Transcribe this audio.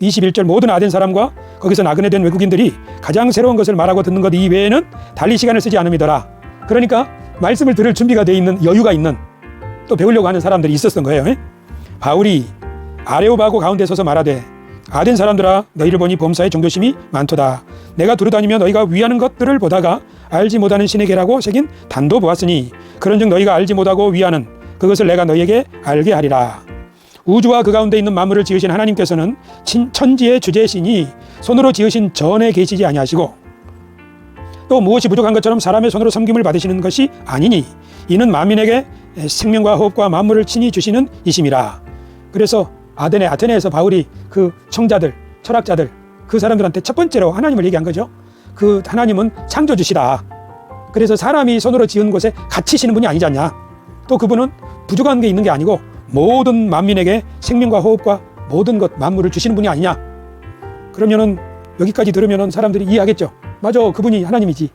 21절 모든 아덴 사람과 거기서 나그네 된 외국인들이 가장 새로운 것을 말하고 듣는 것 이외에는 달리 시간을 쓰지 않음이더라. 그러니까 말씀을 들을 준비가 돼 있는 여유가 있는 또 배우려고 하는 사람들이 있었던 거예요. 예? 바울이 아레오바고 가운데 서서 말하되 아덴 사람들아 너희를 보니 범사에 종교심이 많도다. 내가 두루다니며 너희가 위하는 것들을 보다가 알지 못하는 신에게라고 새긴 단도 보았으니 그런즉 너희가 알지 못하고 위하는 그것을 내가 너희에게 알게 하리라. 우주와 그 가운데 있는 만물을 지으신 하나님께서는 친, 천지의 주제시니 손으로 지으신 전에 계시지 아니하시고 또 무엇이 부족한 것처럼 사람의 손으로 섬김을 받으시는 것이 아니니 이는 만민에게 생명과 호흡과 만물을 친히 주시는 이심이라. 그래서 아덴의 아테네에서 바울이 그 청자들, 철학자들 그 사람들한테 첫 번째로 하나님을 얘기한 거죠. 그 하나님은 창조주시다. 그래서 사람이 손으로 지은 곳에 갇히시는 분이 아니지 않냐. 또 그분은 부족한 게 있는 게 아니고 모든 만민에게 생명과 호흡과 모든 것 만물을 주시는 분이 아니냐. 그러면은 여기까지 들으면은 사람들이 이해하겠죠. 맞아, 그분이 하나님이지.